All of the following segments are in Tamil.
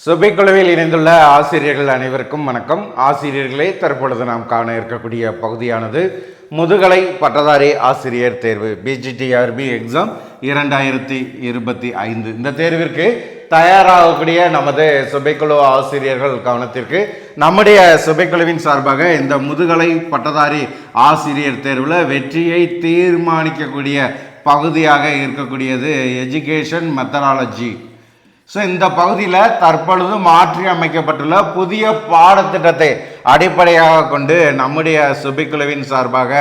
சுபைக்குழுவில் இணைந்துள்ள ஆசிரியர்கள் அனைவருக்கும் வணக்கம். ஆசிரியர்களே தற்பொழுது நாம் காண இருக்கக்கூடிய பகுதியானது முதுகலை பட்டதாரி ஆசிரியர் தேர்வு பிஜிடிஆர்பி எக்ஸாம் இரண்டாயிரத்தி இருபத்தி ஐந்து. இந்த தேர்விற்கு தயாராகக்கூடிய நமது சுபைக்குழு ஆசிரியர்கள் கவனத்திற்கு நம்முடைய சுபைக்குழுவின் சார்பாக இந்த முதுகலை பட்டதாரி ஆசிரியர் தேர்வில் வெற்றியை தீர்மானிக்கக்கூடிய பகுதியாக இருக்கக்கூடியது எஜுகேஷன் மெத்தடாலஜி ஸோ இந்த பகுதியில் தற்பொழுது மாற்றி அமைக்கப்பட்டுள்ள புதிய பாடத்திட்டத்தை அடிப்படையாக கொண்டு நம்முடைய சுபிக்குழுவின் சார்பாக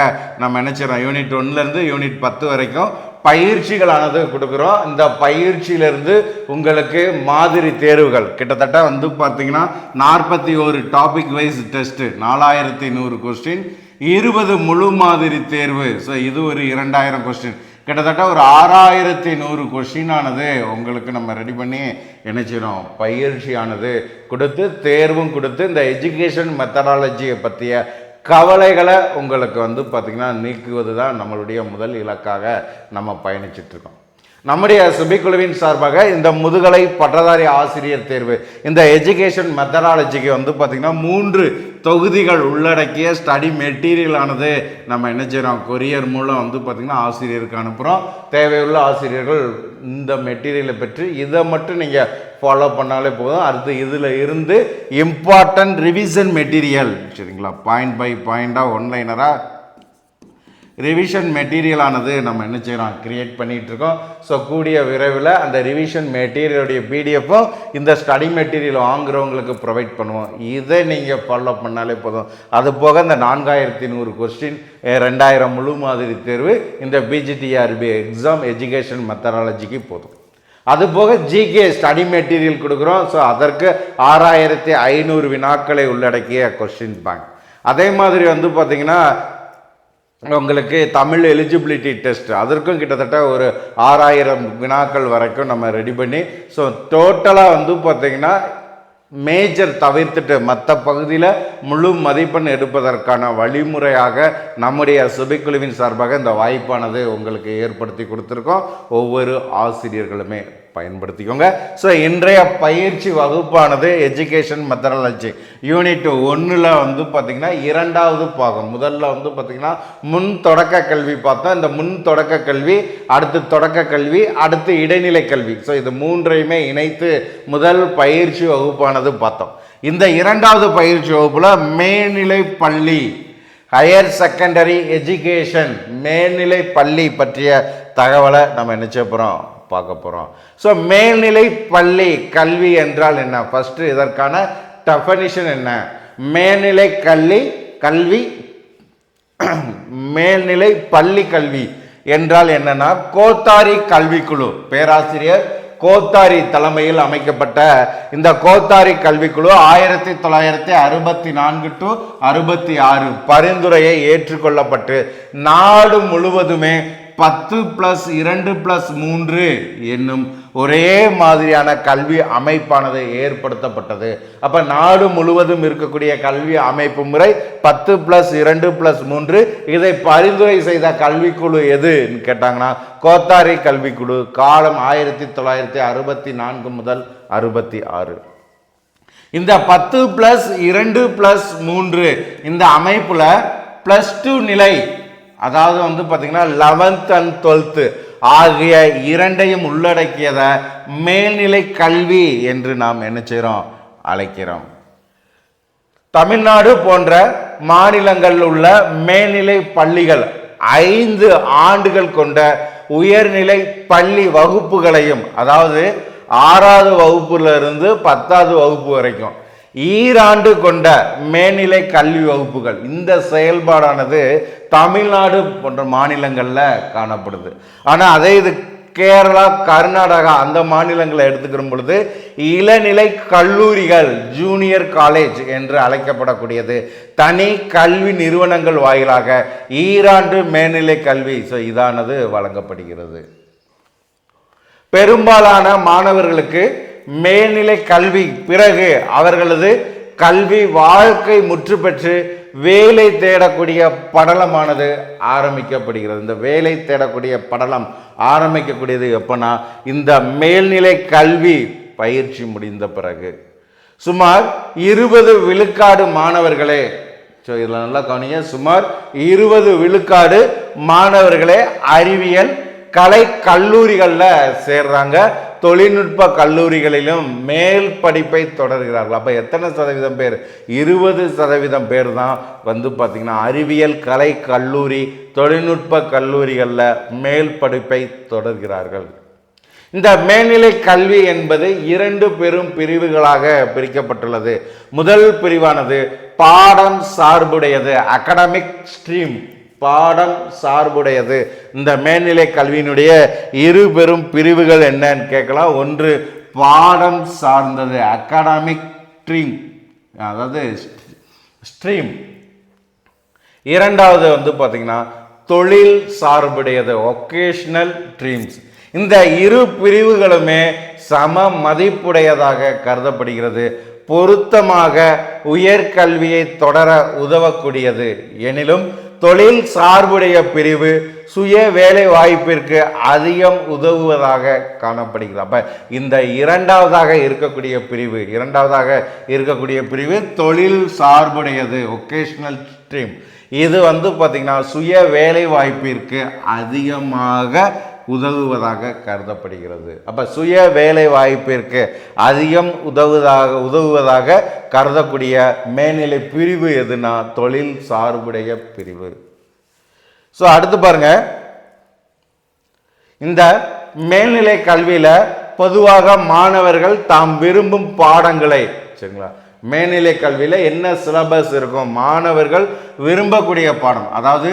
நம்ம நினைச்சிடறோம். யூனிட் ஒன்லேருந்து யூனிட் பத்து வரைக்கும் பயிற்சிகளானது கொடுக்குறோம். இந்த பயிற்சியிலிருந்து உங்களுக்கு மாதிரி தேர்வுகள் கிட்டத்தட்ட வந்து பார்த்தீங்கன்னா நாற்பத்தி ஒரு டாபிக் வைஸ் டெஸ்ட்டு நாலாயிரத்தி நூறு கொஸ்டின் இருபது முழு மாதிரி தேர்வு. ஸோ இது ஒரு இரண்டாயிரம் கொஸ்டின் கிட்டத்தட்ட ஒரு ஆறாயிரத்தி நூறு கொஷினானது உங்களுக்கு நம்ம ரெடி பண்ணி நினைச்சிடும் பயிற்சியானது. கொடுத்து தேர்வும் கொடுத்து இந்த எஜுகேஷன் மெத்தடாலஜியை பற்றிய கவலைகளை உங்களுக்கு வந்து பார்த்திங்கன்னா நீக்குவது தான் நம்மளுடைய முதல் இலக்காக நம்ம பயணிச்சிட்ருக்கோம் நம்முடைய சுபிக்குழுவின் சார்பாக இந்த முதுகலை பட்டதாரி ஆசிரியர் தேர்வு இந்த எஜுகேஷன் மெத்தடாலஜிக்கு வந்து பார்த்திங்கன்னா மூன்று தொகுதிகள் உள்ளடக்கிய ஸ்டடி மெட்டீரியலானது நம்ம என்ன செய்கிறோம் கொரியர் மூலம் வந்து பார்த்திங்கன்னா ஆசிரியருக்கு அனுப்புகிறோம் தேவையுள்ள ஆசிரியர்கள் இந்த மெட்டீரியலை பெற்று இதை மட்டும் நீங்கள் ஃபாலோ பண்ணாலே போதும். அடுத்து இதில் இருந்து இம்பார்ட்டன்ட் ரிவிஷன் மெட்டீரியல் சரிங்களா? பாயிண்ட் பை பாயிண்டாக ஒன்லைனராக ரிவிஷன் மெட்டீரியலானது நம்ம என்ன செய்கிறோம் க்ரியேட் பண்ணிகிட்டு இருக்கோம் ஸோ கூடிய விரைவில் அந்த ரிவிஷன் மெட்டீரியலுடைய பிடிஎஃப்பும் இந்த ஸ்டடி மெட்டீரியல் வாங்குகிறவங்களுக்கு ப்ரொவைட் பண்ணுவோம். இதை நீங்கள் ஃபாலோ பண்ணாலே போதும். அது போக இந்த நான்காயிரத்தி நூறு கொஸ்டின் ரெண்டாயிரம் முழு மாதிரி தேர்வு இந்த பிஜிடிஆர்பி எக்ஸாம் எஜுகேஷன் மெத்தடாலஜிக்கு போதும். அது போக ஜிகே ஸ்டடி மெட்டீரியல் கொடுக்குறோம். ஸோ அதற்கு ஆறாயிரத்தி ஐநூறு வினாக்களை உள்ளடக்கிய கொஸ்டின் பேங்க் அதே மாதிரி வந்து பார்த்திங்கன்னா உங்களுக்கு தமிழ் எலிஜிபிலிட்டி டெஸ்ட் அதற்கும் கிட்டத்தட்ட ஒரு ஆறாயிரம் வினாக்கள் வரைக்கும் நம்ம ரெடி பண்ணி ஸோ டோட்டலாக வந்து பார்த்திங்கன்னா மேஜர் தவிர்த்துட்டு மற்ற பகுதியில் முழு மதிப்பெண் எடுப்பதற்கான வழிமுறையாக நம்முடைய சுபைக்குழுவின் சார்பாக இந்த வாய்ப்பானது உங்களுக்கு ஏற்படுத்தி கொடுத்துருக்கோம். ஒவ்வொரு ஆசிரியர்களுமே. பயன்படுத்திக்கோங்க. ஸோ இன்றைய பயிற்சி வகுப்பானது எஜுகேஷன் மெத்தடாலஜி யூனிட் ஒன்றில் வந்து பார்த்திங்கன்னா இரண்டாவது பாகம். முதல்ல வந்து பார்த்திங்கன்னா முன் தொடக்க கல்வி பார்த்தோம். இந்த முன் தொடக்க கல்வி அடுத்து தொடக்க கல்வி அடுத்து இடைநிலை கல்வி. ஸோ இது மூன்றையுமே இணைத்து முதல் பயிற்சி வகுப்பானது பார்த்தோம். இந்த இரண்டாவது பயிற்சி வகுப்பில் மேல்நிலை பள்ளி ஹையர் செகண்டரி எஜுகேஷன் மேல்நிலை பள்ளி பற்றிய தகவலை நம்ம நினைச்ச போகிறோம் பார்க்க போகிறோம் ஸோ மேல்நிலை பள்ளி கல்வி என்றால் என்ன? ஃபஸ்ட்டு இதற்கான டெஃபனிஷன் என்ன? மேல்நிலை கல்வி கல்வி மேல்நிலை பள்ளி கல்வி என்றால் என்னன்னா கோத்தாரி கல்விக்குழு பேராசிரியர் கோத்தாரி தலைமையில் அமைக்கப்பட்ட இந்த கோத்தாரி கல்விக்குழு ஆயிரத்தி தொள்ளாயிரத்தி அறுபத்தி நான்கு டு அறுபத்தி ஆறு பரிந்துரையை ஏற்றுக்கொள்ளப்பட்டு நாடு முழுவதுமே பத்து பிளஸ் இரண்டு பிளஸ் மூன்று என்னும் ஒரே மாதிரியான கல்வி அமைப்பானது ஏற்படுத்தப்பட்டது. அப்போ நாடு முழுவதும் இருக்கக்கூடிய கல்வி அமைப்பு முறை பத்து பிளஸ் இரண்டு பிளஸ் மூன்று. இதை பரிந்துரை செய்த கல்விக்குழு எதுன்னு கேட்டாங்கன்னா கோத்தாரி கல்விக்குழு. காலம் ஆயிரத்தி தொள்ளாயிரத்தி அறுபத்தி நான்கு முதல் அறுபத்தி ஆறு. இந்த பத்து பிளஸ் இரண்டு பிளஸ் மூன்று இந்த அமைப்பில் ப்ளஸ் டூ நிலை அதாவது வந்து பார்த்திங்கன்னா லெவன்த் அண்ட் டுவெல்த்து ஆகிய இரண்டையும் உள்ளடக்கியதை மேல்நிலை கல்வி என்று நாம் என்ன செய்கிறோம் அழைக்கிறோம். தமிழ்நாடு போன்ற மாநிலங்களில் உள்ள மேல்நிலை பள்ளிகள் ஐந்து ஆண்டுகள் கொண்ட உயர்நிலை பள்ளி வகுப்புகளையும் அதாவது ஆறாவது வகுப்புல இருந்து பத்தாவது வகுப்பு வரைக்கும் ஈராண்டு கொண்ட மேல்நிலை கல்வி வகுப்புகள். இந்த செயல்பாடானது தமிழ்நாடு போன்ற மாநிலங்களில் காணப்படுது. ஆனால் அதே இது கேரளா கர்நாடகா அந்த மாநிலங்களை எடுத்துக்கிற பொழுது இளநிலை கல்லூரிகள் ஜூனியர் காலேஜ் என்று அழைக்கப்படக்கூடியது. தனி கல்வி நிறுவனங்கள் வாயிலாக ஈராண்டு மேல்நிலை கல்வி ஸோ இதானது வழங்கப்படுகிறது. பெரும்பாலான மாணவர்களுக்கு மேல்நிலை கல்வி பிறகு அவர்களது கல்வி வாழ்க்கை முற்று பெற்று வேலை தேடக்கூடிய படலமானது ஆரம்பிக்கப்படுகிறது. இந்த வேலை தேடக்கூடிய படலம் ஆரம்பிக்கக்கூடியது எப்போனா இந்த மேல்நிலை கல்வி பயிற்சி முடிந்த பிறகு. சுமார் இருபது விழுக்காடு மாணவர்களே ஸோ இதில் நல்லா கவனிங்க. சுமார் இருபது விழுக்காடு மாணவர்களே அறிவியல் கலை கல்லூரிகளில் சேர்றாங்க. தொழில்நுட்ப கல்லூரிகளிலும் மேல் படிப்பை தொடர்கிறார்கள். அப்போ எத்தனை சதவீதம் பேர்? இருபது சதவீதம் பேர் தான் வந்து பார்த்திங்கன்னா அறிவியல் கலை கல்லூரி தொழில்நுட்ப கல்லூரிகளில் மேல் படிப்பை தொடர்கிறார்கள். இந்த மேல்நிலை கல்வி என்பது இரண்டு பெரும் பிரிவுகளாக பிரிக்கப்பட்டுள்ளது. முதல் பிரிவானது பாடம் சார்புடையது அகடமிக் ஸ்ட்ரீம் பாடம் சார்புடையது. இந்த மேல்நிலை கல்வியினுடைய இரு பெரும் பிரிவுகள் என்னன்னு கேட்கலாம். ஒன்று பாடம் சார்ந்தது அகாடமிக் ஸ்ட்ரீம் அதாவது ஸ்ட்ரீம் இரண்டாவது வந்து பார்த்தீங்கன்னா தொழில் சார்புடையது ஒகேஷ்னல் ட்ரீம்ஸ் இந்த இரு பிரிவுகளுமே சம மதிப்புடையதாக கருதப்படுகிறது. பொருத்தமாக உயர்கல்வியை தொடர உதவக்கூடியது. எனிலும் தொழில் சார்புடைய பிரிவு சுய வேலை வாய்ப்பிற்கு அதிகம் உதவுவதாக காணப்படுகிறது. அப்ப இந்த இரண்டாவதாக இருக்கக்கூடிய பிரிவு இரண்டாவதாக இருக்கக்கூடிய பிரிவு தொழில் சார்புடையது ஒகேஷனல் ஸ்ட்ரீம் இது வந்து பார்த்திங்கன்னா சுய வேலை வாய்ப்பிற்கு அதிகமாக உதவுவதாக கருதப்படுகிறது. அப்போ சுய வேலை வாய்ப்பிற்கு அதிகம் உதவுவதாக உதவுவதாக கருதக்கூடிய மேல்நிலை பிரிவு எதுனா தொழில் சார்புடைய பிரிவு. ஸோ அடுத்து பாருங்க. இந்த மேல்நிலை கல்வியில் பொதுவாக மாணவர்கள் தாம் விரும்பும் பாடங்களை சரிங்களா? மேல்நிலை கல்வியில் என்ன சிலபஸ் இருக்கும்? மாணவர்கள் விரும்பக்கூடிய பாடம். அதாவது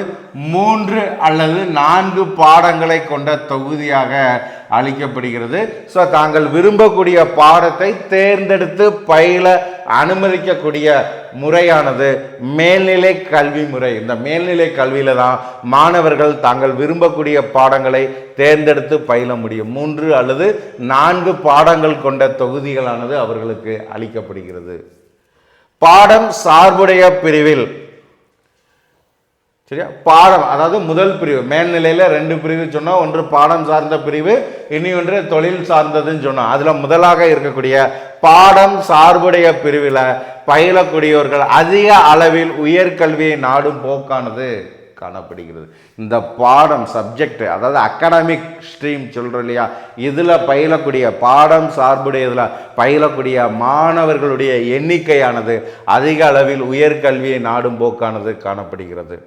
மூன்று அல்லது நான்கு பாடங்களை கொண்ட தொகுதியாக அளிக்கப்படுகிறது. ஸோ தாங்கள் விரும்பக்கூடிய பாடத்தை தேர்ந்தெடுத்து பயில அனுமதிக்கக்கூடிய முறையானது மேல்நிலை கல்வி முறை. இந்த மேல்நிலை கல்வியில் தான் மாணவர்கள் தாங்கள் விரும்பக்கூடிய பாடங்களை தேர்ந்தெடுத்து பயில முடியும். மூன்று அல்லது நான்கு பாடங்கள் கொண்ட தொகுதிகளானது அவர்களுக்கு அளிக்கப்படுகிறது. பாடம் சார்புடைய பிரிவில். சரியா? பாடம் அதாவது முதல் பிரிவு. மேல்நிலையில் ரெண்டு பிரிவு சொன்னோம் ஒன்று பாடம் சார்ந்த பிரிவு இனி ஒன்று தொழில் சார்ந்ததுன்னு சொன்னோம் அதில் முதலாக இருக்கக்கூடிய பாடம் சார்புடைய பிரிவில் பயிலக்கூடியவர்கள் அதிக அளவில் உயர்கல்வியை நாடும் போக்கானது. காணப்படுகிறது. இந்த பாடம் சப்ஜெக்ட் அதாவது அகாடமிக் ஸ்ட்ரீம் சொல்கிறோம் இல்லையா? இதில் பயிலக்கூடிய பாடம் சார்புடையதில் பயிலக்கூடிய மாணவர்களுடைய எண்ணிக்கையானது அதிக அளவில் உயர்கல்வியை நாடும் போக்கானது காணப்படுகிறது.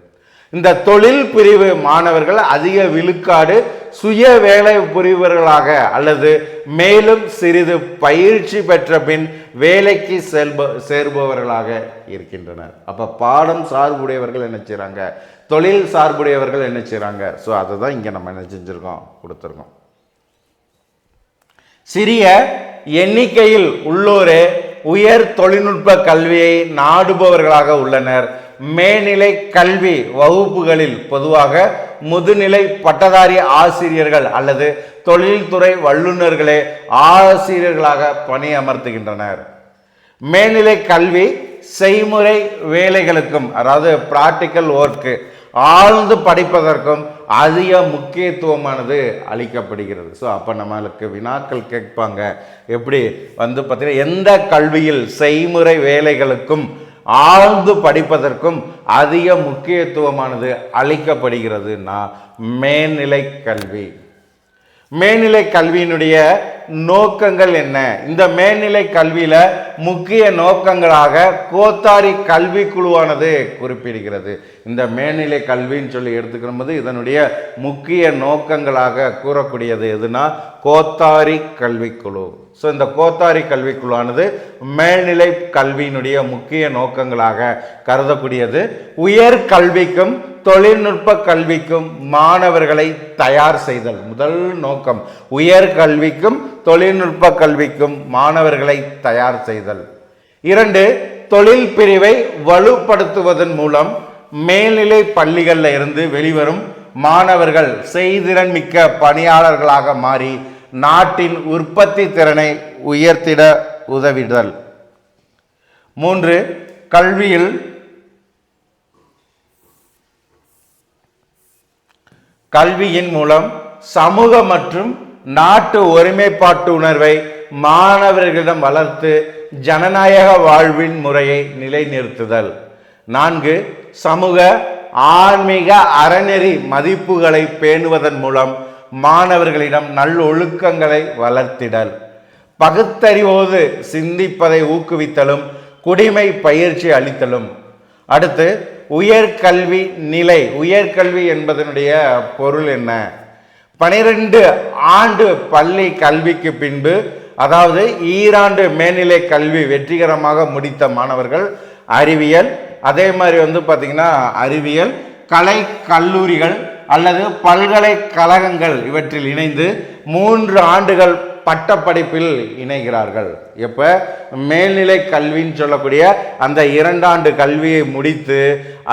இந்த தொழில் பிரிவு மாணவர்கள் அதிக விழுக்காடு சுய வேலை புரிவர்களாக அல்லது மேலும் சிறிது பயிற்சி பெற்ற பின் வேலைக்கு செல்ப சேர்பவர்களாக இருக்கின்றனர். அப்போ பாடம் சார்புடையவர்கள் என்ன செய்கிறாங்க தொழில் சார்புடையவர்கள் என்ன செய்கிறாங்க ஸோ அதை தான் இங்கே நம்ம என்ன செஞ்சுருக்கோம்? கொடுத்துருக்கோம். சிறிய எண்ணிக்கையில் உள்ளோரே உயர் தொழில்நுட்ப கல்வியை நாடுபவர்களாக உள்ளனர். மேல்நிலை கல்வி வகுப்புகளில் பொதுவாக முதுநிலை பட்டதாரி ஆசிரியர்கள் அல்லது தொழில்துறை வல்லுநர்களே ஆசிரியர்களாக பணியமர்த்துகின்றனர். மேல்நிலை கல்வி செய்முறை வேலைகளுக்கும் அதாவது பிராக்டிக்கல் ஒர்க்கு ஆழ்ந்து படிப்பதற்கும் அதிக முக்கியத்துவமானது அளிக்கப்படுகிறது. ஸோ அப்போ நம்மளுக்கு வினாக்கள் கேட்பாங்க. எப்படி? வந்து பார்த்தீங்கன்னா எந்த கல்வியில் செய்முறை வேலைகளுக்கும் ஆழ்ந்து படிப்பதற்கும் அதிக முக்கியத்துவமானது அளிக்கப்படுகிறதுனா மேல்நிலை கல்வி. மேல்நிலை கல்வியினுடைய நோக்கங்கள் என்ன? இந்த மேல்நிலை கல்வியில முக்கிய நோக்கங்களாக கோத்தாரி கல்வி குழுவானது குறிப்பிடுகிறது. இந்த மேல்நிலை கல்வின்னு சொல்லி எடுத்துக்கிற போது இதனுடைய முக்கிய நோக்கங்களாக கூறக்கூடியது எதுனா கோத்தாரி கல்விக்குழு ஸோ இந்த கோத்தாரி கல்விக்குழுவானது மேல்நிலை கல்வியினுடைய முக்கிய நோக்கங்களாக கருதக்கூடியது. உயர் கல்விக்கும் தொழில்நுட்ப கல்விக்கும் மாணவர்களை தயார் செய்தல் முதல் நோக்கம். உயர் கல்விக்கும் தொழில்நுட்ப கல்விக்கும் மாணவர்களை தயார் செய்தல். இரண்டு தொழில் பிரிவை வலுப்படுத்துவதன் மூலம் மேல்நிலை பள்ளிகளில் இருந்து வெளிவரும் மாணவர்கள் செய்திறன் மிக்க பணியாளர்களாக மாறி நாட்டின் உற்பத்தி திறனை உயர்த்திட உதவிடுதல். மூன்று கல்வியில் கல்வியின் மூலம் சமூக மற்றும் நாட்டு ஒருமைப்பாட்டு உணர்வை மாணவர்களிடம் வளர்த்து ஜனநாயக வாழ்வின் முறையை நிலைநிறுத்துதல். நான்கு சமூக ஆன்மீக அறநெறி மதிப்புகளை பேணுவதன் மூலம் மாணவர்களிடம் நல்லொழுக்கங்களை வளர்த்திடல். பகுத்தறிவோடு சிந்திப்பதை ஊக்குவித்தலும் குடிமை பயிற்சி அளித்தலும். அடுத்து உயர்கல்வி நிலை. உயர்கல்வி என்பதனுடைய பொருள் என்ன? பனிரெண்டு ஆண்டு பள்ளி கல்விக்கு பின்பு அதாவது ஈராண்டு மேல்நிலை கல்வி வெற்றிகரமாக முடித்த மாணவர்கள் அறிவியல் அதே மாதிரி வந்து பார்த்திங்கன்னா அறிவியல் கலை கல்லூரிகள் அல்லது பல்கலைக்கழகங்கள் இவற்றில் இணைந்து மூன்று ஆண்டுகள் பட்டப்படிப்பில் இணைகிறார்கள். எப்போ மேல்நிலை கல்வின்னு சொல்லக்கூடிய அந்த இரண்டாண்டு கல்வியை முடித்து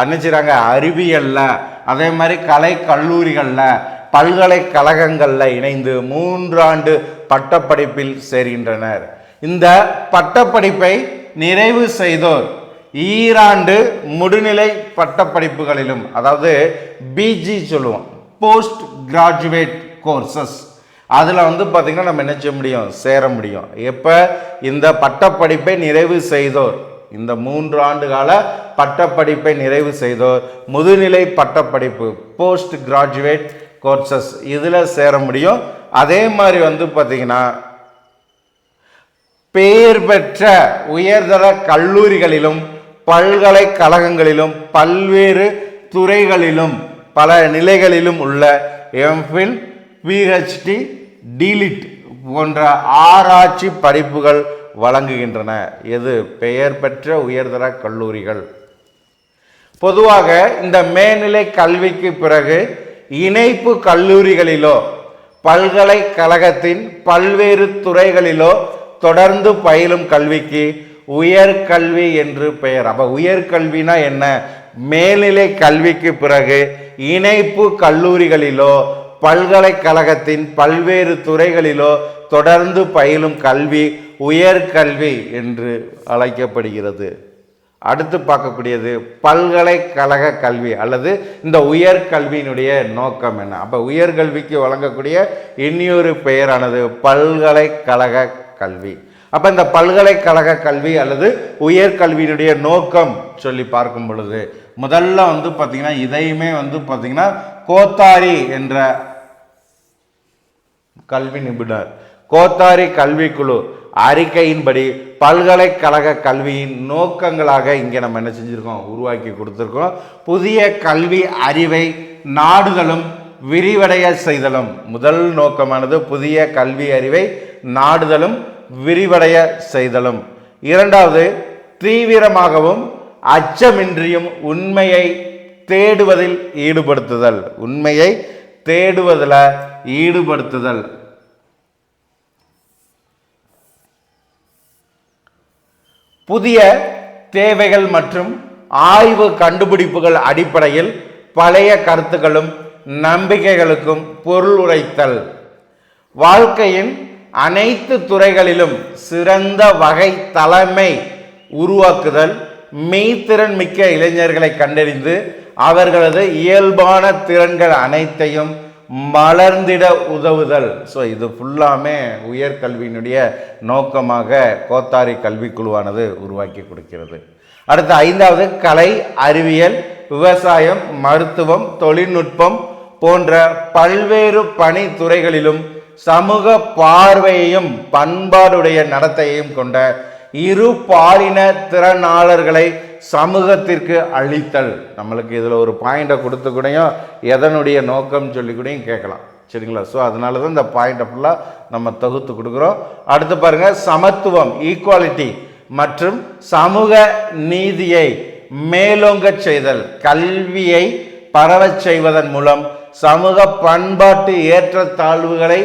அனுப்பிச்சிறாங்க அறிவியலில் அதே மாதிரி கலை கல்லூரிகளில் பல்கலைக்கழகங்களில் இணைந்து மூன்றாண்டு பட்டப்படிப்பில் சேர்கின்றனர். இந்த பட்டப்படிப்பை நிறைவு செய்தோர் ஈராண்டு முதுநிலை பட்டப்படிப்புகளிலும் அதாவது பிஜி சொல்லுவோம் போஸ்ட் கிராஜுவேட் கோர்சஸ் அதில் வந்து பார்த்திங்கன்னா நம்ம என்ன செய்ய முடியும்? சேர முடியும். எப்போ? இந்த பட்டப்படிப்பை நிறைவு செய்தோர். இந்த மூன்று ஆண்டு கால பட்டப்படிப்பை நிறைவு செய்தோர். முதுநிலை பட்டப்படிப்பு போஸ்ட் கிராஜுவேட் கோர்சஸ் இதில் சேர முடியும். அதே மாதிரி வந்து பார்த்திங்கன்னா பெயர் பெற்ற உயர்தர கல்லூரிகளிலும் பல்கலைக்கழகங்களிலும் பல்வேறு துறைகளிலும் பல நிலைகளிலும் உள்ள எம்ஃபில் பிஹெச்டி டிலிட் போன்ற ஆராய்ச்சி படிப்புகள் வழங்குகின்றன. எது? பெயர் பெற்ற உயர்தர கல்லூரிகள். பொதுவாக இந்த மேல்நிலை கல்விக்கு பிறகு இணைப்பு கல்லூரிகளிலோ பல்கலைக்கழகத்தின் பல்வேறு துறைகளிலோ தொடர்ந்து பயிலும் கல்விக்கு உயர்கல்வி என்று பெயர். அப்ப உயர்கல்வினா என்ன? மேல்நிலை கல்விக்கு பிறகு இணைப்பு கல்லூரிகளிலோ பல்கலைக்கழகத்தின் பல்வேறு துறைகளிலோ தொடர்ந்து பயிலும் கல்வி உயர்கல்வி என்று அழைக்கப்படுகிறது. அடுத்து பார்க்கக்கூடியது பல்கலைக்கழக கல்வி அல்லது இந்த உயர்கல்வியினுடைய நோக்கம் என்ன? அப்போ உயர்கல்விக்கு வழங்கக்கூடிய இன்னொரு பெயரானது பல்கலைக்கழக கல்வி. அப்போ இந்த பல்கலைக்கழக கல்வி அல்லது உயர்கல்வியினுடைய நோக்கம் சொல்லி பார்க்கும் பொழுது முதல்ல வந்து பார்த்தீங்கன்னா இதையுமே வந்து பார்த்தீங்கன்னா கோத்தாரி என்ற கல்வி நிபுணர் கோத்தாரி கல்விக்குழு அறிக்கையின்படி பல்கலைக்கழக கல்வியின் நோக்கங்களாக இங்கே நம்ம என்ன செஞ்சுருக்கோம்? உருவாக்கி கொடுத்துருக்கோம். புதிய கல்வி அறிவை நாடுதலும் விரிவடைய செய்தலும். முதல் நோக்கமானது புதிய கல்வி அறிவை நாடுதலும் விரிவடைய செய்தலும். இரண்டாவது தீவிரமாகவும் அச்சமின்றியும் உண்மையை தேடுவதில் ஈடுபடுத்துதல். உண்மையை தேடுவதில் ஈடுபடுத்துதல். புதிய தேவைகள் மற்றும் ஆய்வு கண்டுபிடிப்புகள் அடிப்படையில் பழைய கருத்துக்களும் நம்பிக்கைகளுக்கும் பொருள் உரைத்தல். வாழ்க்கையின் அனைத்து துறைகளிலும் சிறந்த வகை தலைமை உருவாக்குதல் மெய்த்திறன் மிக்க இளைஞர்களை கண்டறிந்து அவர்களது இயல்பான திறன்கள் அனைத்தையும் மலர்ந்திட உதவுதல். ஸோ இது ஃபுல்லாமே உயர்கல்வியினுடைய நோக்கமாக கோத்தாரி கல்விக்குழுவானது உருவாக்கி கொடுக்கிறது. அடுத்து ஐந்தாவது கலை அறிவியல் விவசாயம் மருத்துவம் தொழில்நுட்பம் போன்ற பல்வேறு பணித்துறைகளிலும் சமூக பார்வையையும் பண்பாடுடைய நடத்தையையும் கொண்ட இரு பாலின திறனாளர்களை சமூகத்திற்கு அளித்தல் நம்மளுக்கு இதில் ஒரு பாயிண்டை கொடுத்து கூடயும் எதனுடைய நோக்கம் சொல்லி கூடயும் கேட்கலாம். சரிங்களா? ஸோ அதனால தான் இந்த பாயிண்டை ஃபுல்லாக நம்ம தொகுத்து கொடுக்குறோம். அடுத்து பாருங்க சமத்துவம் ஈக்குவாலிட்டி மற்றும் சமூக நீதியை மேலோங்கச் செய்தல் கல்வியை பரவச் செய்வதன் மூலம் சமூக பண்பாட்டு ஏற்றத்தாழ்வுகளை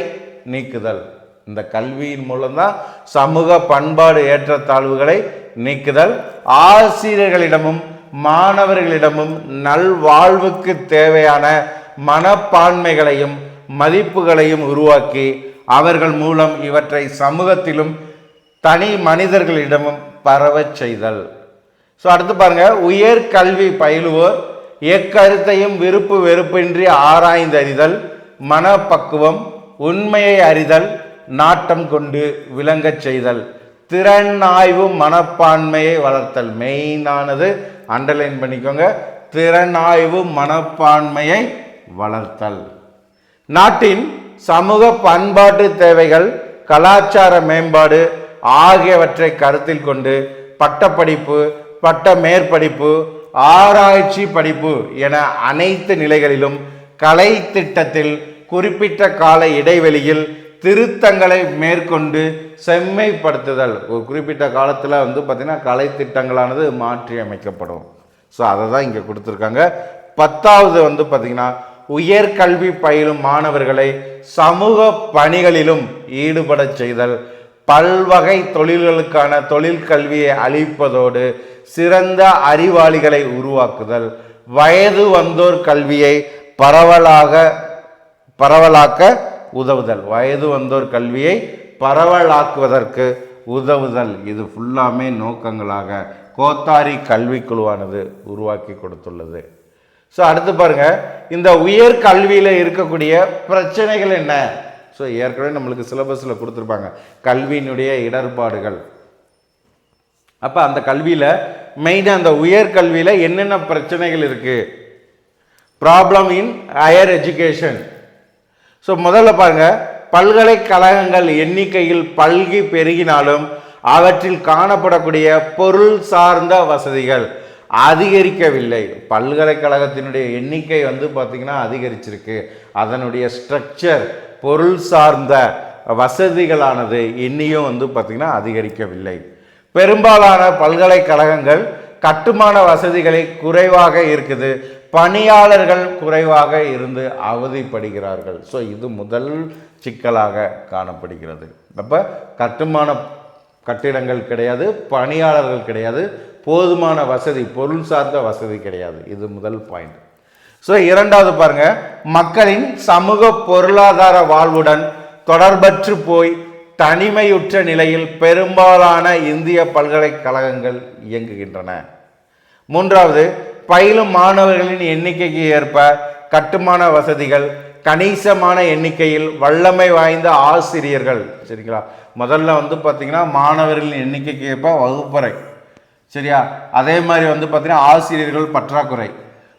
நீக்குதல். இந்த கல்வியின் மூலம்தான் சமூக பண்பாடு ஏற்றத்தாழ்வுகளை நீக்குதல். ஆசிரியர்களிடமும் மாணவர்களிடமும் நல்வாழ்வுக்கு தேவையான மனப்பான்மைகளையும் மதிப்புகளையும் உருவாக்கி அவர்கள் மூலம் இவற்றை சமூகத்திலும் தனி மனிதர்களிடமும் பரவச் செய்தல். ஸோ அடுத்து பாருங்க உயர் கல்வி பயிலுவோர் எக்கருத்தையும் விருப்பு வெறுப்பின்றி ஆராய்ந்தறிதல் மனப்பக்குவம் உண்மையை அறிதல் நாட்டம் கொண்டு விளங்கச் செய்தல். திறனாய்வு மனப்பான்மையை வளர்த்தல். மெயினானது அண்டர்லைன் பண்ணிக்கோங்க. திறனாய்வு மனப்பான்மையை வளர்த்தல். நாட்டின் சமூக பண்பாட்டு தேவைகள் கலாச்சார மேம்பாடு ஆகியவற்றை கருத்தில் கொண்டு பட்டப்படிப்பு பட்ட மேற்படிப்பு ஆராய்ச்சி படிப்பு என அனைத்து நிலைகளிலும் கலை திட்டத்தில் குறிப்பிட்ட கால இடைவெளியில் திருத்தங்களை மேற்கொண்டு செம்மைப்படுத்துதல். ஒரு குறிப்பிட்ட காலத்தில் வந்து பார்த்திங்கன்னா கலை திட்டங்களானது மாற்றி அமைக்கப்படும். ஸோ அதை தான் இங்கே கொடுத்துருக்காங்க. பத்தாவது வந்து பார்த்திங்கன்னா உயர்கல்வி பயிலும் மாணவர்களை சமூக பணிகளிலும் ஈடுபடச் செய்தல். பல்வகை தொழில்களுக்கான தொழில் கல்வியை அளிப்பதோடு சிறந்த அறிவாளிகளை உருவாக்குதல். வயது வந்தோர் கல்வியை பரவலாக பரவலாக்க உதவுதல். வயது வந்தோர் கல்வியை பரவலாக்குவதற்கு உதவுதல். இது ஃபுல்லாமே நோக்கங்களாக கோத்தாரி கல்விக்குழுவானது உருவாக்கி கொடுத்துள்ளது. ஸோ அடுத்து பாருங்க. இந்த உயர் கல்வியில் இருக்கக்கூடிய பிரச்சனைகள் என்ன? ஸோ ஏற்கனவே நம்மளுக்கு சிலபஸில் கொடுத்துருப்பாங்க. கல்வியினுடைய இடர்பாடுகள். அப்போ அந்த கல்வியில் மெயினாக அந்த உயர்கல்வியில் என்னென்ன பிரச்சனைகள் இருக்குது problem in higher education so முதல்ல பாருங்க பல்கலைக்கழகங்கள் எண்ணிக்கையில் பல்கி பெருகினாலும் அவற்றில் காணப்படக்கூடிய பொருள் சார்ந்த வசதிகள் அதிகரிக்கவில்லை. பல்கலைக்கழகத்தினுடைய எண்ணிக்கை வந்து பார்த்திங்கன்னா அதிகரிச்சிருக்கு. அதனுடைய ஸ்ட்ரக்சர் பொருள் சார்ந்த வசதிகளானது இன்னியும் வந்து பார்த்திங்கன்னா அதிகரிக்கவில்லை. பெரும்பாலான பல்கலைக்கழகங்கள் கட்டுமான வசதிகளை குறைவாக இருக்குது. பணியாளர்கள் குறைவாக இருந்து அவதிப்படுகிறார்கள். ஸோ இது முதல் சிக்கலாக காணப்படுகிறது. அப்போ கட்டுமான கட்டிடங்கள் கிடையாது பணியாளர்கள் கிடையாது போதுமான வசதி பொருள் சார்ந்த வசதி கிடையாது. இது முதல் பாயிண்ட் ஸோ இரண்டாவது பாருங்க மக்களின் சமூக பொருளாதார வாழ்வுடன் தொடர்பற்று போய் தனிமையுற்ற நிலையில் பெரும்பாலான இந்திய பல்கலைக்கழகங்கள் இயங்குகின்றன. மூன்றாவது பயிலும் மாணவர்களின் எண்ணிக்கைக்கு ஏற்ப கட்டுமான வசதிகள் கணிசமான எண்ணிக்கையில் வல்லமை வாய்ந்த ஆசிரியர்கள். சரிங்களா? முதல்ல வந்து பார்த்தீங்கன்னா மாணவர்களின் எண்ணிக்கைக்கு ஏற்ப வகுப்பறை. சரியா? அதே மாதிரி வந்து பார்த்தீங்கன்னா ஆசிரியர்கள் பற்றாக்குறை.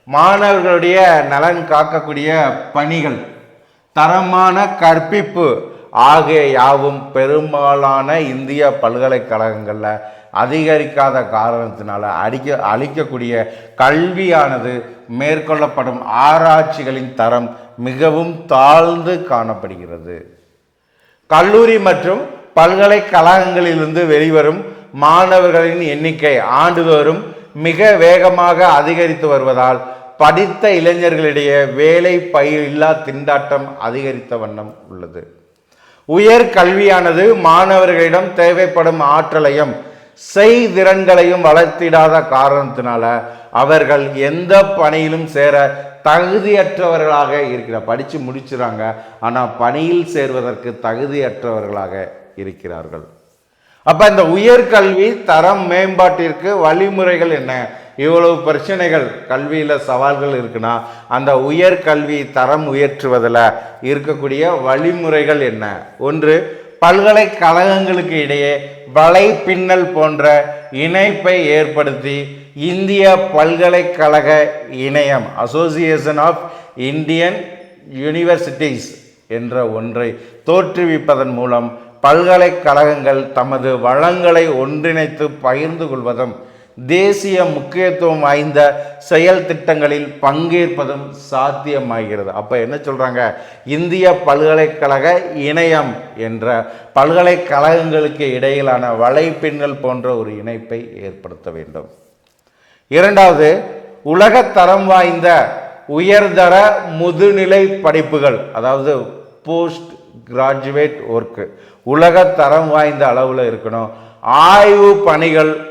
மாணவர்களுடைய நலன் காக்கக்கூடிய பணிகள் தரமான கற்பிப்பு ஆகிய யாவும் பெரும்பாலான இந்திய பல்கலைக்கழகங்களில் அதிகரிக்காத காரணத்தினால அடிக்க அளிக்கக்கூடிய கல்வியானது மேற்கொள்ளப்படும் ஆராய்ச்சிகளின் தரம் மிகவும் தாழ்ந்து காணப்படுகிறது. கல்லூரி மற்றும் பல்கலைக்கழகங்களிலிருந்து வெளிவரும் மாணவர்களின் எண்ணிக்கை ஆண்டுதோறும் மிக வேகமாக அதிகரித்து வருவதால் படித்த இளைஞர்களிடையே வேலை பயிரில்லா திண்டாட்டம் அதிகரித்த வண்ணம் உள்ளது. உயர் கல்வியானது மாணவர்களிடம் தேவைப்படும் ஆற்றலையும் செய்திறன்களையும் வளர்த்திடாத காரணத்தினால அவர்கள் எந்த பணியிலும் சேர தகுதியற்றவர்களாக இருக்கிற படித்து முடிச்சுறாங்க. ஆனால் பணியில் சேர்வதற்கு தகுதியற்றவர்களாக இருக்கிறார்கள். அப்போ இந்த உயர்கல்வி தரம் மேம்பாட்டிற்கு வழிமுறைகள் என்ன? இவ்வளவு பிரச்சனைகள் கல்வியில் சவால்கள் இருக்குன்னா அந்த உயர்கல்வி தரம் உயர்த்துவதில் இருக்கக்கூடிய வழிமுறைகள் என்ன? ஒன்று பல்கலைக்கழகங்களுக்கு இடையே வலைப்பின்னல் போன்ற இணைப்பை ஏற்படுத்தி இந்திய பல்கலைக்கழக இணையம் அசோசியேஷன் ஆஃப் இந்தியன் யூனிவர்சிட்டிஸ் என்ற ஒன்றை தோற்றுவிப்பதன் மூலம் பல்கலைக்கழகங்கள் தமது வளங்களை ஒன்றிணைத்து பகிர்ந்து கொள்வதும் தேசிய முக்கியத்துவம் வாய்ந்த செயல் திட்டங்களில் பங்கேற்பதும் சாத்தியமாகிறது. அப்போ என்ன சொல்கிறாங்க இந்திய பல்கலைக்கழக இணையம் என்ற பல்கலைக்கழகங்களுக்கு இடையிலான வலைப்பின்னல் போன்ற ஒரு இணைப்பை ஏற்படுத்த வேண்டும். இரண்டாவது உலக தரம் வாய்ந்த உயர்தர முதுநிலை படிப்புகள் அதாவது போஸ்ட் கிராஜுவேட் ஒர்க்கு உலக தரம் வாய்ந்த அளவில் இருக்கணும். ஆய்வு பணிகள்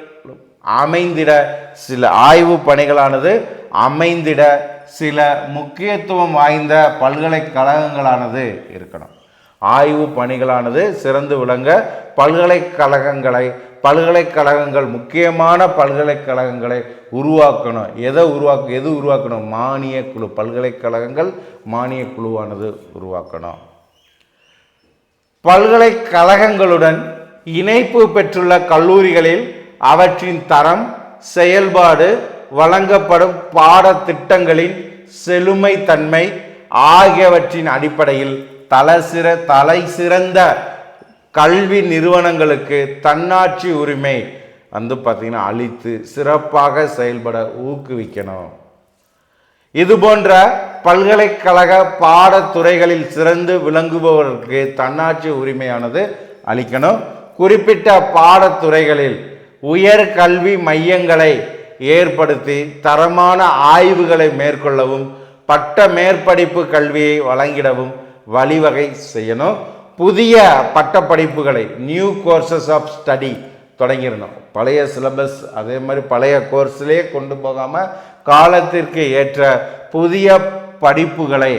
அமைந்திட சில ஆய்வு பணிகளானது அமைந்திட சில முக்கியத்துவம் வாய்ந்த பல்கலைக்கழகங்களானது இருக்கணும். ஆய்வு பணிகளானது சிறந்து விளங்க பல்கலைக்கழகங்களை பல்கலைக்கழகங்கள் முக்கியமான பல்கலைக்கழகங்களை உருவாக்கணும். எதை உருவாக்க எது உருவாக்கணும்? மானிய குழு பல்கலைக்கழகங்கள் மானிய குழுவானது உருவாக்கணும். பல்கலைக்கழகங்களுடன் இணைப்பு பெற்றுள்ள கல்லூரிகளில் அவற்றின் தரம் செயல்பாடு வழங்கப்படும் பாடத்திட்டங்களின் செழுமை தன்மை ஆகியவற்றின் அடிப்படையில் தலசிற தலை சிறந்த கல்வி நிறுவனங்களுக்கு தன்னாட்சி உரிமை வந்து பார்த்தீங்கன்னா அளித்து சிறப்பாக செயல்பட ஊக்குவிக்கணும். இது போன்ற பல்கலைக்கழக பாடத்துறைகளில் சிறந்து விளங்குபவர்களுக்கு தன்னாட்சி உரிமையானது அளிக்கணும். குறிப்பிட்ட பாடத்துறைகளில் உயர் கல்வி மையங்களை ஏற்படுத்தி தரமான ஆய்வுகளை மேற்கொள்ளவும் பட்ட மேற்படிப்பு கல்வியை வழங்கிடவும் வழிவகை செய்யணும். புதிய பட்டப்படிப்புகளை நியூ கோர்சஸ் ஆஃப் ஸ்டடி தொடங்கிடணும். பழைய சிலபஸ் அதே மாதிரி பழைய கோர்ஸ்லேயே கொண்டு போகாமல் காலத்திற்கு ஏற்ற புதிய படிப்புகளை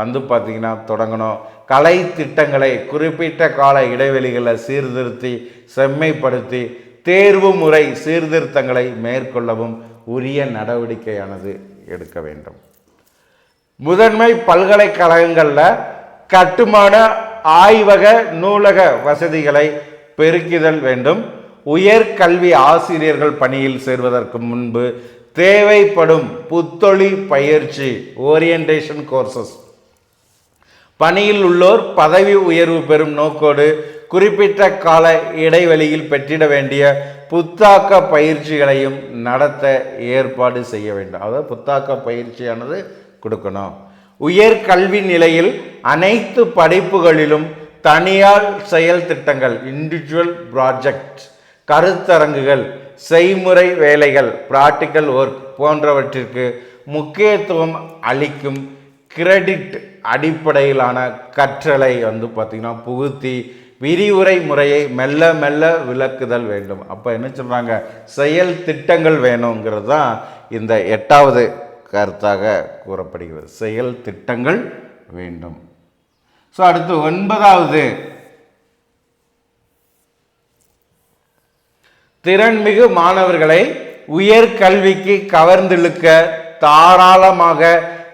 வந்து பார்த்திங்கன்னா தொடங்கணும். கலை திட்டங்களை குறிப்பிட்ட கால இடைவெளிகளை சீர்திருத்தி செம்மைப்படுத்தி தேர்வு முறை சீர்திருத்தங்களை மேற்கொள்ளவும் உரிய நடவடிக்கையானது எடுக்க வேண்டும். முதன்மை பல்கலைக்கழகங்களில் கட்டுமான ஆய்வக நூலக வசதிகளை பெருக்கிதல் வேண்டும். உயர்கல்வி ஆசிரியர்கள் பணியில் சேர்வதற்கு முன்பு தேவைப்படும் புத்தொழில் பயிற்சி ஓரியன்டேஷன் கோர்சஸ் பணியில் உள்ளோர் பதவி உயர்வு பெறும் நோக்கோடு குறிப்பிட்ட கால இடைவெளியில் பெற்றிட வேண்டிய புத்தாக்க பயிற்சிகளையும் நடத்த ஏற்பாடு செய்ய வேண்டும். அதாவது புத்தாக்க பயிற்சியானது கொடுக்கணும். உயர் கல்வி நிலையில் அனைத்து படிப்புகளிலும் தனியார் செயல் திட்டங்கள் இண்டிவிஜுவல் ப்ராஜெக்ட் கருத்தரங்குகள் செய்முறை வேலைகள் பிராக்டிக்கல் ஒர்க் போன்றவற்றிற்கு முக்கியத்துவம் அளிக்கும் கிரெடிட் அடிப்படையிலான கற்றலை வந்து பார்த்திங்கன்னா புகுத்தி விரிவுரை முறையை மெல்ல மெல்ல விளக்குதல் வேண்டும். அப்போ என்ன சொல்கிறாங்க செயல் திட்டங்கள் வேணுங்கிறது தான் இந்த எட்டாவது கருத்தாக கூறப்படுகிறது. செயல் திட்டங்கள் வேண்டும். ஸோ அடுத்து ஒன்பதாவது. திறன்மிகு மாணவர்களை உயர்கல்விக்கு கவர்ந்திழுக்க தாராளமாக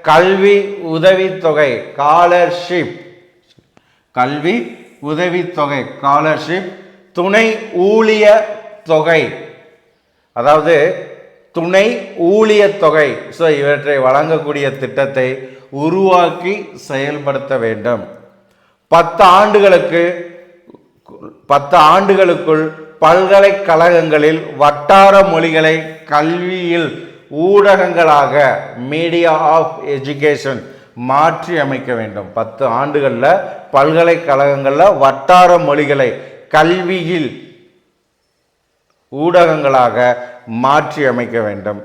கல்வி உதவித்தொகை ஸ்காலர்ஷிப் கல்வி உதவித்தொகை ஸ்காலர்ஷிப் துணை ஊழிய தொகை. அதாவது துணை ஊழிய தொகை. ஸோ இவற்றை வழங்கக்கூடிய திட்டத்தை உருவாக்கி செயல்படுத்த வேண்டும். பத்து ஆண்டுகளுக்கு பத்து ஆண்டுகளுக்குள் பல்கலைக்கழகங்களில் வட்டார மொழிகளை கல்வியில் ஊடகங்களாக மீடியா ஆஃப் எஜுகேஷன் மாற்றி அமைக்க வேண்டும். பத்து ஆண்டுகளில் பல்கலைக்கழகங்களில் வட்டார மொழிகளை கல்வியில் ஊடகங்களாக மாற்றி அமைக்க வேண்டும்.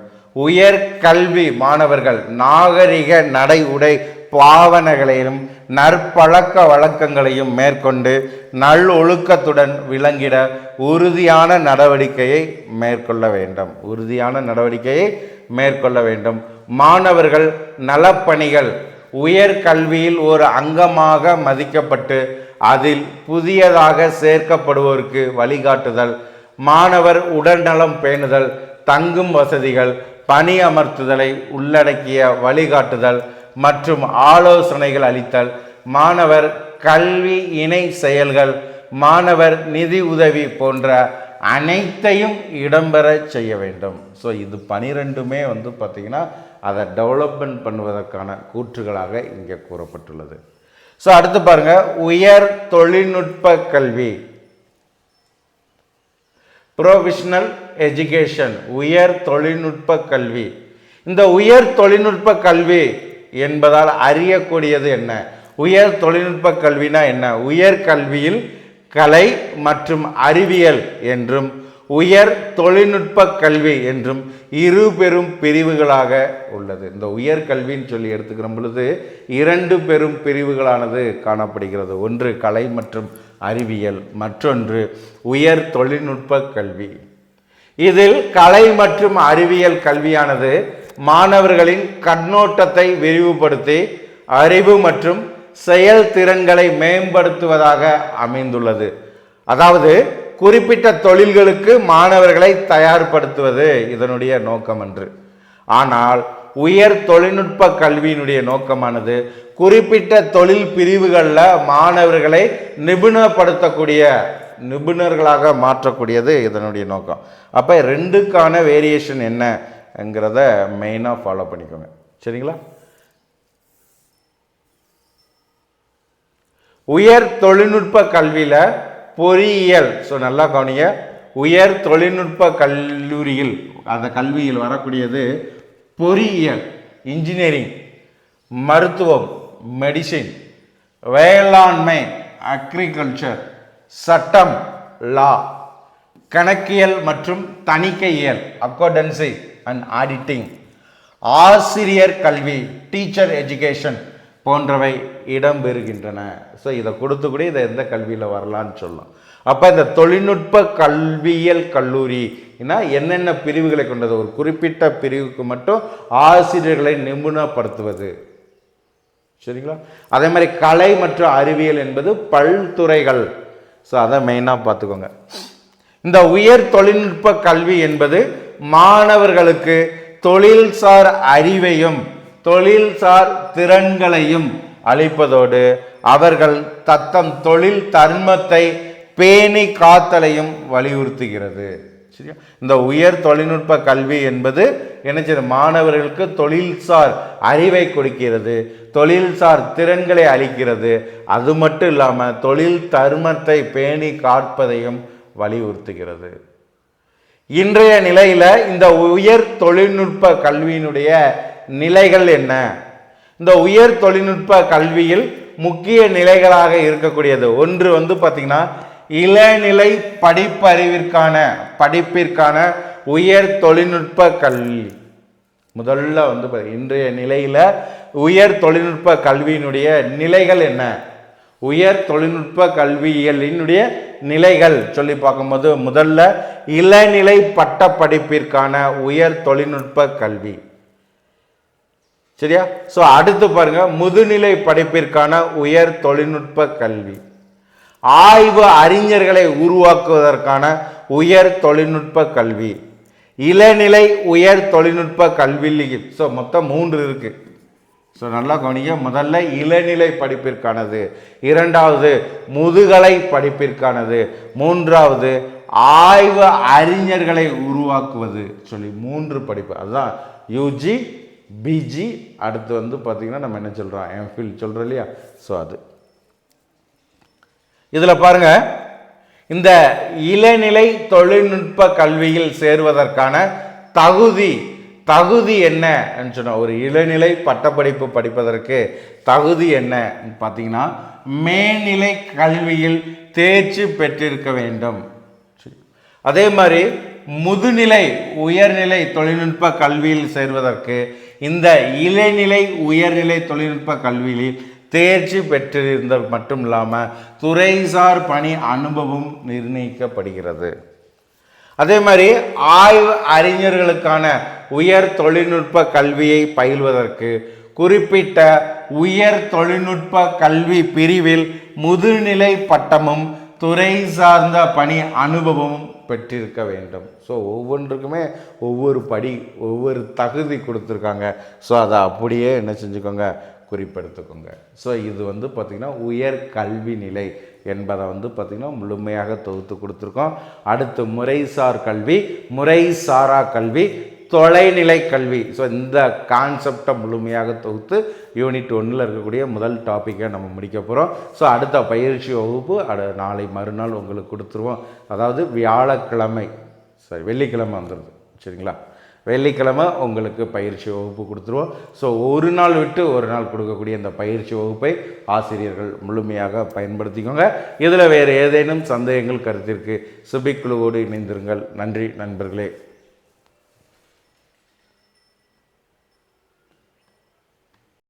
உயர் கல்வி மாணவர்கள் நாகரிக நடை உடை பாவனைகளையும் நற்பழக்க வழக்கங்களையும் மேற்கொண்டு நல்லொழுக்கத்துடன் விளங்கிட உறுதியான நடவடிக்கையை மேற்கொள்ள வேண்டும். உறுதியான நடவடிக்கையை மேற்கொள்ள வேண்டும். மாணவர்கள் நலப்பணிகள் உயர்கல்வியில் ஒரு அங்கமாக மதிக்கப்பட்டு அதில் புதியதாக சேர்க்கப்படுவோருக்கு வழிகாட்டுதல் மாணவர் உடல்நலம் பேணுதல் தங்கும் வசதிகள் பணி அமர்த்துதலை உள்ளடக்கிய வழிகாட்டுதல் மற்றும் ஆலோசனைகள் அளித்தல் மாணவர் கல்வி இணை செயல்கள் மாணவர் நிதி உதவி போன்ற அனைத்தையும் இடம்பெற செய்ய வேண்டும். ஸோ இது பனிரெண்டுமே வந்து பார்த்திங்கன்னா அதை டெவலப்மெண்ட் பண்ணுவதற்கான கூற்றுகளாக இங்கே கூறப்பட்டுள்ளது. ஸோ அடுத்து பாருங்க உயர் தொழில்நுட்ப கல்வி. ப்ரொவிஷ்னல் எஜுகேஷன் உயர் தொழில்நுட்ப கல்வி. இந்த உயர் தொழில்நுட்ப கல்வி என்பதால் அறியக்கூடியது என்ன? உயர் தொழில்நுட்ப கல்வினா என்ன? உயர் கல்வியில் கலை மற்றும் அறிவியல் என்றும் உயர் தொழில்நுட்ப கல்வி என்றும் இரு பெரும் பிரிவுகளாக உள்ளது. இந்த உயர் கல்வின்னு சொல்லி எடுத்துக்கிற பொழுது இரண்டு பெரும் பிரிவுகளானது காணப்படுகிறது. ஒன்று கலை மற்றும் அறிவியல் மற்றொன்று உயர் தொழில்நுட்ப கல்வி. இதில் கலை மற்றும் அறிவியல் கல்வியானது மாணவர்களின் கண்ணோட்டத்தை விரிவுபடுத்தி அறிவு மற்றும் செயல்திறன்களை மேம்படுத்துவதாக அமைந்துள்ளது. அதாவது குறிப்பிட்ட தொழில்களுக்கு மாணவர்களை தயார்படுத்துவது இதனுடைய நோக்கம் அன்று ஆனால் உயர் தொழில்நுட்ப கல்வியினுடைய நோக்கமானது குறிப்பிட்ட தொழில் பிரிவுகளில் மாணவர்களை நிபுணப்படுத்தக்கூடிய நிபுணர்களாக மாற்றக்கூடியது இதனுடைய நோக்கம். அப்போ ரெண்டுக்கான வேரியேஷன் என்னங்கிறத மெயினாக ஃபாலோ பண்ணிக்கோங்க. சரிங்களா? உயர் தொழில்நுட்ப கல்வியில் பொறியியல். ஸோ நல்லா கவனிங்க. உயர் தொழில்நுட்ப கல்லூரியில் அந்த கல்வியில் வரக்கூடியது பொறியியல் இன்ஜினியரிங் மருத்துவம் மெடிசின் வேளாண்மை அக்ரிகல்ச்சர் சட்டம் லா கணக்கியல் மற்றும் தணிக்கையியல் அக்கோடன்சி அண்ட் ஆடிட்டிங் ஆசிரியர் கல்வி டீச்சர் எஜுகேஷன் போன்றவை இடம்பெறுகின்றன ஸோ இதை கொடுத்து கூட இதை எந்த கல்வியில் வரலான்னு சொல்லலாம் அப்போ இந்த தொழில்நுட்ப கல்வியியல் கல்லூரினா என்னென்ன பிரிவுகளை கொண்டது? ஒரு குறிப்பிட்ட பிரிவுக்கு மட்டும் ஆசிரியர்களை நிபுணப்படுத்துவது. சரிங்களா? அதே மாதிரி கலை மற்றும் அறிவியல் என்பது பல்துறைகள். ஸோ அதை மெயினாக பார்த்துக்கோங்க. இந்த உயர் தொழில்நுட்ப கல்வி என்பது மாணவர்களுக்கு தொழில்சார் அறிவையும் தொழில்சார் திறன்களையும் அளிப்பதோடு அவர்கள் தத்தம் தொழில் தர்மத்தை பேணி காத்தலையும் வலியுறுத்துகிறது. சரியா? இந்த உயர் தொழில்நுட்ப கல்வி என்பது என்ன மாணவர்களுக்கு தொழில்சார் அறிவை கொடுக்கிறது தொழில்சார் திறன்களை அளிக்கிறது. அது மட்டும் இல்லாமல் தொழில் தர்மத்தை பேணி காப்பதையும் வலியுறுத்துகிறது. இன்றைய நிலையில் இந்த உயர் தொழில்நுட்ப கல்வியினுடைய நிலைகள் என்ன? இந்த உயர் தொழில்நுட்ப கல்வியில் முக்கிய நிலைகளாக இருக்கக்கூடியது. ஒன்று வந்து பார்த்திங்கன்னா இளநிலை படிப்பறிவிற்கான படிப்பிற்கான உயர் தொழில்நுட்ப கல்வி. முதல்ல வந்து இன்றைய நிலையில் உயர் தொழில்நுட்ப கல்வியினுடைய நிலைகள் என்ன? உயர் தொழில்நுட்ப கல்வியலினுடைய நிலைகள் சொல்லி பார்க்கும்போது முதல்ல இளநிலை பட்ட படிப்பிற்கான உயர் தொழில்நுட்ப கல்வி. சரியா? ஸோ அடுத்து பாருங்க முதுநிலை படிப்பிற்கான உயர் தொழில்நுட்ப கல்வி. ஆய்வு அறிஞர்களை உருவாக்குவதற்கான உயர் தொழில்நுட்ப கல்வி. இளநிலை உயர் தொழில்நுட்ப கல்வி ஸோ மொத்தம் மூன்று இருக்குது ஸோ நல்லா கவனிங்க முதல்ல இளநிலை படிப்பிற்கானது. இரண்டாவது முதுகலை படிப்பிற்கானது. மூன்றாவது ஆய்வு அறிஞர்களை உருவாக்குவது. சொல்லி மூன்று படிப்பு. அதுதான் யூஜி பிஜி அடுத்து வந்து பார்த்திங்கன்னா நம்ம என்ன சொல்கிறோம் எம்ஃபில் சொல்கிறோம் இல்லையா? ஸோ அது. இதில் பாருங்க. இந்த இளநிலை தொழில்நுட்ப கல்வியில் சேர்வதற்கான தகுதி தகுதி என்ன சொன்னால் ஒரு இளநிலை பட்டப்படிப்பு படிப்பதற்கு தகுதி என்ன பார்த்தீங்கன்னா மேல்நிலை கல்வியில் தேர்ச்சி பெற்றிருக்க வேண்டும். அதே மாதிரி முதுநிலை உயர்நிலை தொழில்நுட்ப கல்வியில் சேர்வதற்கு இந்த இளநிலை உயர்நிலை தொழில்நுட்ப கல்வியில் தேர்ச்சி பெற்றிருந்தது மட்டும் இல்லாமல் துறைசார் பணி அனுபவம் நிர்ணயிக்கப்படுகிறது. அதே மாதிரி ஆய்வு அறிஞர்களுக்கான உயர் தொழில்நுட்ப கல்வியை பயில்வதற்கு குறிப்பிட்ட உயர் தொழில்நுட்ப கல்வி பிரிவில் முதுநிலை பட்டமும் துறை சார்ந்த பணி அனுபவம் பெற்றிருக்க வேண்டும். ஸோ ஒவ்வொன்றுக்குமே ஒவ்வொரு படி ஒவ்வொரு தகுதி கொடுத்துருக்காங்க. ஸோ அதை அப்படியே என்ன செஞ்சுக்கோங்க? குறிப்பெடுத்துக்கோங்க. ஸோ இது வந்து பார்த்திங்கன்னா உயர் கல்வி நிலை என்பதை வந்து பார்த்திங்கன்னா முழுமையாக தொகுத்து கொடுத்துருக்கோம். அடுத்து முறைசார் கல்வி முறைசாரா கல்வி தொலைநிலை கல்வி. ஸோ இந்த கான்செப்டை முழுமையாக தொகுத்து யூனிட் ஒன்றில் இருக்கக்கூடிய முதல் டாப்பிக்கை நம்ம முடிக்க போகிறோம் ஸோ அடுத்த பயிற்சி வகுப்பு அடு நாளை மறுநாள் உங்களுக்கு கொடுத்துருவோம். அதாவது வியாழக்கிழமை. சரி வெள்ளிக்கிழமை வந்துடுது சரிங்களா? வெள்ளிக்கிழமை உங்களுக்கு பயிற்சி வகுப்பு கொடுத்துருவோம். ஸோ ஒரு நாள் விட்டு ஒரு நாள் கொடுக்கக்கூடிய இந்த பயிற்சி வகுப்பை ஆசிரியர்கள் முழுமையாக பயன்படுத்திக்கோங்க. இதில் வேறு ஏதேனும் சந்தேகங்கள் கருத்திற்கு சுபிக்குழுவோடு இணைந்திருங்கள். நன்றி நண்பர்களே.